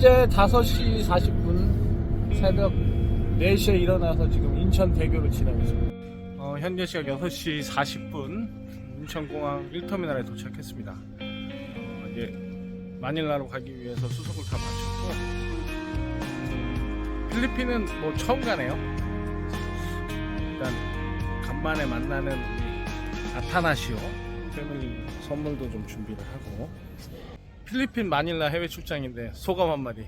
현재 5시 40분 새벽 4시에 일어나서 지금 인천 대교를 지나고 있습니다. 어, 현재 시각 6시 40분 인천공항 1터미널에 도착했습니다. 어, 이제 마닐라로 가기 위해서 수속을 다 마쳤고 필리핀은 뭐 처음 가네요. 일단 간만에 만나는 우리 아타나시오 패밀리 선물도 좀 준비를 하고 필리핀 마닐라 해외 출장인데 소감 한마디.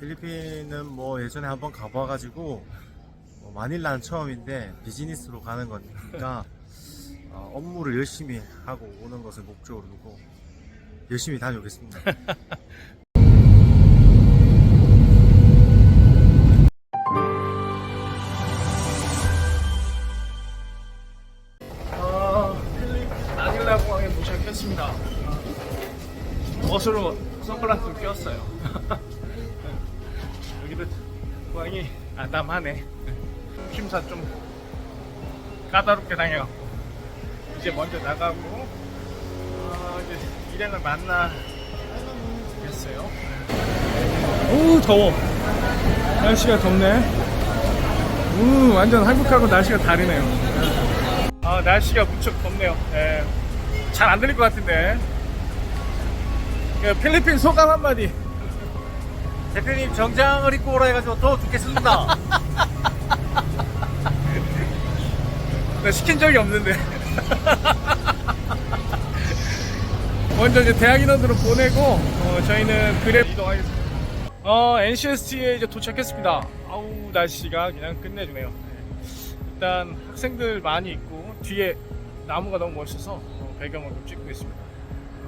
필리핀은 뭐 예전에 한번 가봐가지고 뭐 마닐라는 처음인데 비즈니스로 가는 거니까 어, 업무를 열심히 하고 오는 것을 목적으로 두고 열심히 다녀오겠습니다. 아담하네. 심사 좀 까다롭게 당해갖고 이제 먼저 나가고 아, 이제 일행을 만나 겠어요. 오 더워. 날씨가 덥네. 우 완전 한국하고 날씨가 다르네요. 아 날씨가 무척 덥네요. 예. 잘 안 들릴 것 같은데. 그 필리핀 소감 한마디. 대표님 정장을 입고 오라 해가지고 더 죽겠습니다. 나 시킨 적이 없는데. 먼저 이제 대학 인원들을 보내고 어, 저희는 그랩 이동하겠습니다. 어, NCST에 이제 도착했습니다. 아우 날씨가 그냥 끝내주네요. 네. 일단 학생들 많이 있고 뒤에 나무가 너무 멋있어서 어, 배경을 좀 찍고 있습니다.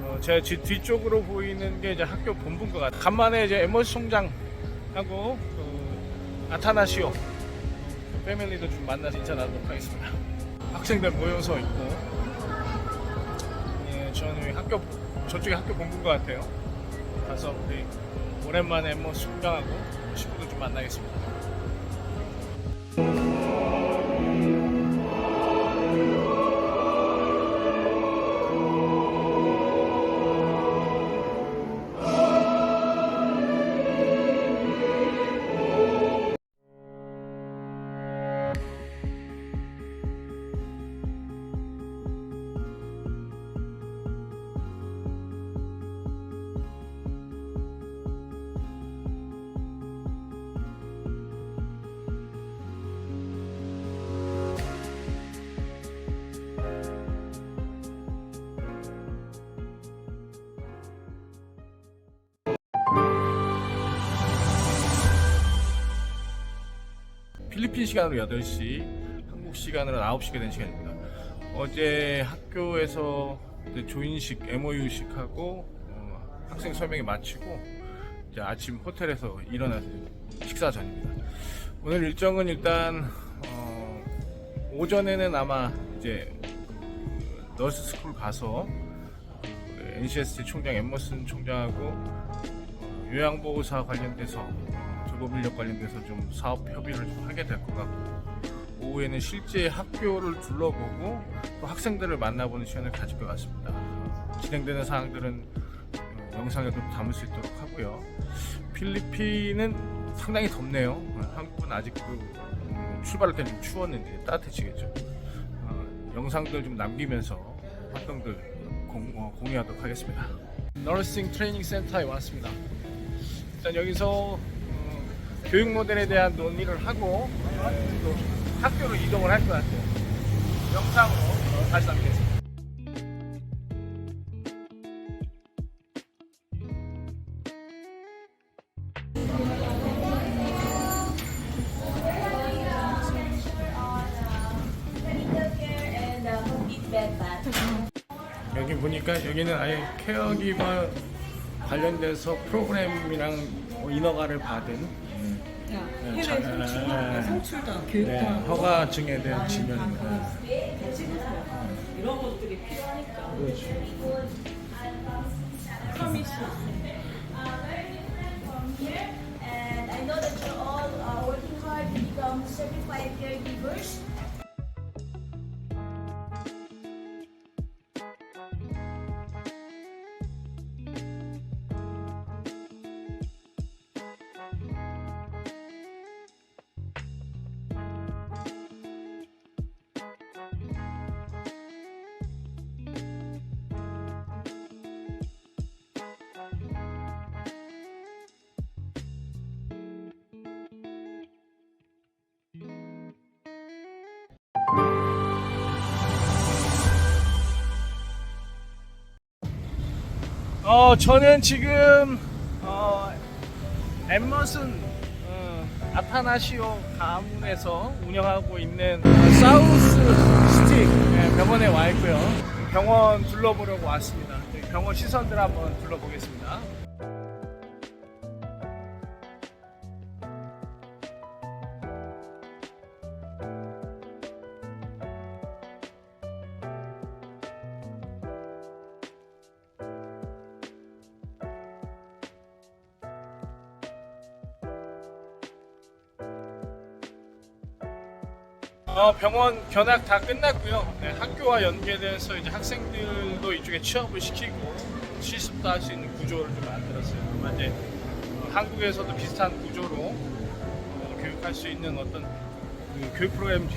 어, 제 뒤- 뒤쪽으로 보이는 게 이제 학교 본부인 것 같아요. 간만에 이제 에머스 총장하고 그 아타나시오 그 패밀리도 좀 만나서 인사 나누도록 하겠습니다. 학생들 모여서 있고 예, 저는 학교 저쪽에 학교 본부인 것 같아요. 가서 우리 오랜만에 뭐 숙강하고 친구들 좀 만나겠습니다. 필리핀 시간으로 8시, 한국 시간으로 9시가 된 시간입니다. 어제 학교에서 조인식, MOU식 하고 어, 학생 설명회 마치고 이제 아침 호텔에서 일어나서 식사 전입니다. 오늘 일정은 일단 어, 오전에는 아마 이제 그 너스 스쿨 가서 그 NCST 총장 엠머슨 총장하고 어, 요양보호사 관련돼서 어, 돌봄 인력 관련돼서 좀 사업 협의를 좀 하게 될 것 같고 오후에는 실제 학교를 둘러보고 또 학생들을 만나보는 시간을 가질 것 같습니다. 어, 진행되는 사항들은 어, 영상에도 담을 수 있도록 하고요. 필리핀은 상당히 덥네요. 어, 한국은 아직도 음, 출발할 때는 좀 추웠는데 따뜻해지겠죠. 어, 영상들 좀 남기면서 활동들 공, 어, 공유하도록 하겠습니다. 너싱 트레이닝 센터에 왔습니다. 일단 여기서 어, 교육 모델에 대한 논의를 하고 학교로 이동을 할 것 같아요. 영상으로 어, 다시 bath. 여기 보니까 여기는 아예 케어기버 관련돼서 프로그램이랑 뭐 인허가를 받은 네, 자- 해외 네. 교육도 네, 하고 허가 증에. 같이 해서 이런 것들이 필요하니까 Promise. Uh, very different from here, and I know that you're all uh, working hard to become certified caregivers. 어, 저는 지금 어, 엠머슨 어, 아타나시오 가문에서 운영하고 있는 어, 사우스 시티 네, 병원에 와 있고요. 병원 둘러보려고 왔습니다. 네, 병원 시설들 한번 둘러보겠습니다. 어, 병원 견학 다 끝났고요. 네, 학교와 연계돼서 이제 학생들도 이쪽에 취업을 시키고 실습도 할 수 있는 구조를 좀 만들었어요. 아마 이제 어, 한국에서도 비슷한 구조로 어, 교육할 수 있는 어떤 그 교육 프로그램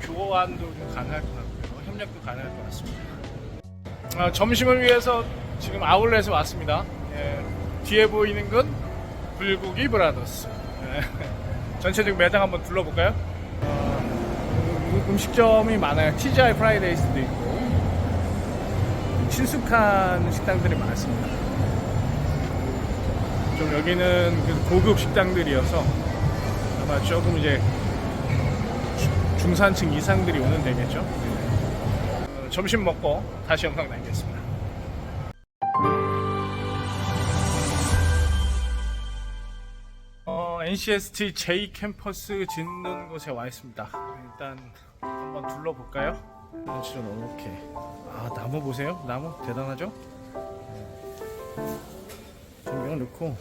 그 교환도 좀 가능할 것 같고요. 협력도 가능할 것 같습니다. 어, 점심을 위해서 지금 아울렛에 왔습니다. 예, 뒤에 보이는 건 불고기 브라더스. 예, 전체적 매장 한번 둘러볼까요? 음- 음식점이 많아요. TGI 프라이데이스도 있고 친숙한 식당들이 많습니다. 좀 여기는 그 고급 식당들이어서 아마 조금 이제 주- 중산층 이상들이 오는 데겠죠. 어, 점심 먹고 다시 영상 남겠습니다. 어, NCST J 캠퍼스 짓는 곳에 와 있습니다. 일단 한번 둘러볼까요? 진짜 이렇게 아 나무 보세요. 나무? 대단하죠? 조명 넣고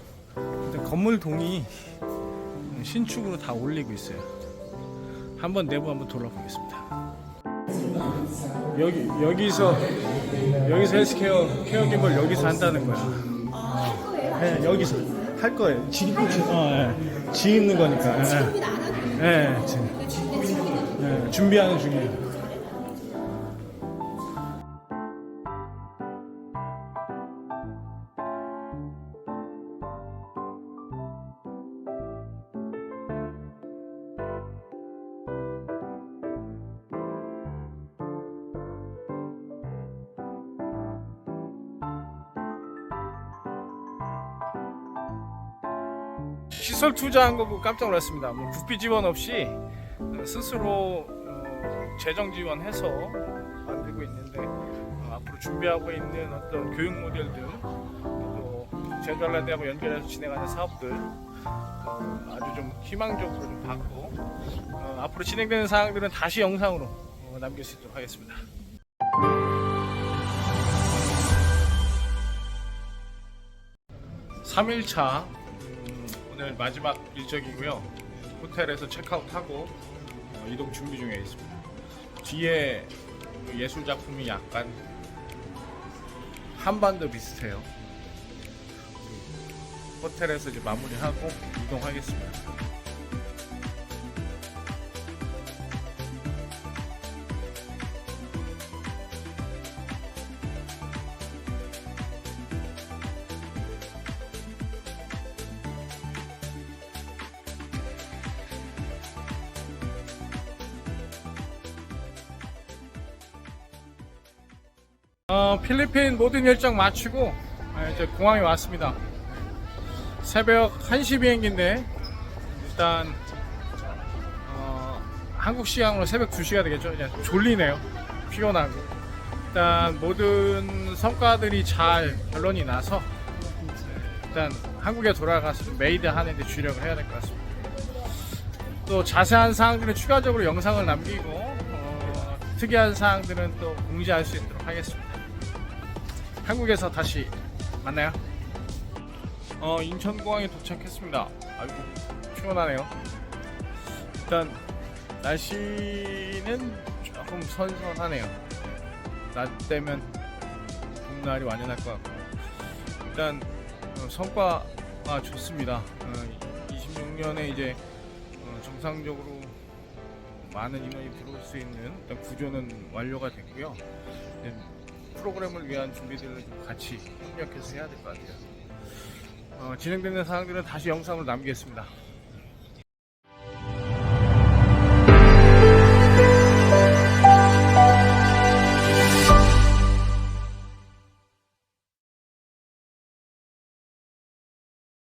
일단 건물 동이 신축으로 다 올리고 있어요. 한번 내부 한번 돌아보겠습니다. 여기 여기서 여기서 헬스케어 케어기물 여기서 한다는 거야. 네, 여기서. 할 거예요? 지, 어, 예. 지 있는 거니까. 예. 예, 지 금. 예, 준비하는 중이에요 시설 투자한 거 보고 깜짝 놀랐습니다. 뭐 국비 지원 없이 어, 스스로 어, 재정 지원해서 만들고 있는데 어, 앞으로 준비하고 있는 어떤 교육 모델들 또 제주한란대하고 연결해서 진행하는 사업들 어, 아주 좀 희망적으로 좀 봤고 어, 앞으로 진행되는 사항들은 다시 영상으로 어, 남길 수 있도록 하겠습니다. 삼일차 오늘 마지막 일정이고요. 호텔에서 체크아웃하고 어, 이동 준비 중에 있습니다. 뒤에 그 예술 작품이 약간 한반도 비슷해요. 그 호텔에서 이제 마무리하고 이동하겠습니다. 어, 필리핀 모든 일정 마치고 아, 이제 공항에 왔습니다. 새벽 1시 비행기인데 일단 어, 한국 시간으로 새벽 2시가 되겠죠. 이제 졸리네요. 피곤하고 일단 모든 성과들이 잘 결론이 나서 일단 한국에 돌아가서 메이드 하는데 주력을 해야 될 것 같습니다. 또 자세한 사항들은 추가적으로 영상을 남기고 어, 특이한 사항들은 또 공지할 수 있도록 하겠습니다. 한국에서 다시 만나요. 어, 인천공항에 도착했습니다. 아이고, 피곤하네요. 일단, 날씨는 조금 선선하네요. 낮 되면 봄날이 완연할 것 같고. 일단, 어, 성과가 좋습니다. 어, 26년에 이제 어, 정상적으로 많은 인원이 들어올 수 있는 구조는 완료가 됐고요. 프로그램을 위한 준비들을 좀 같이 협력해서 해야 될 것 같아요. 어, 진행되는 사항들은 다시 영상으로 남기겠습니다.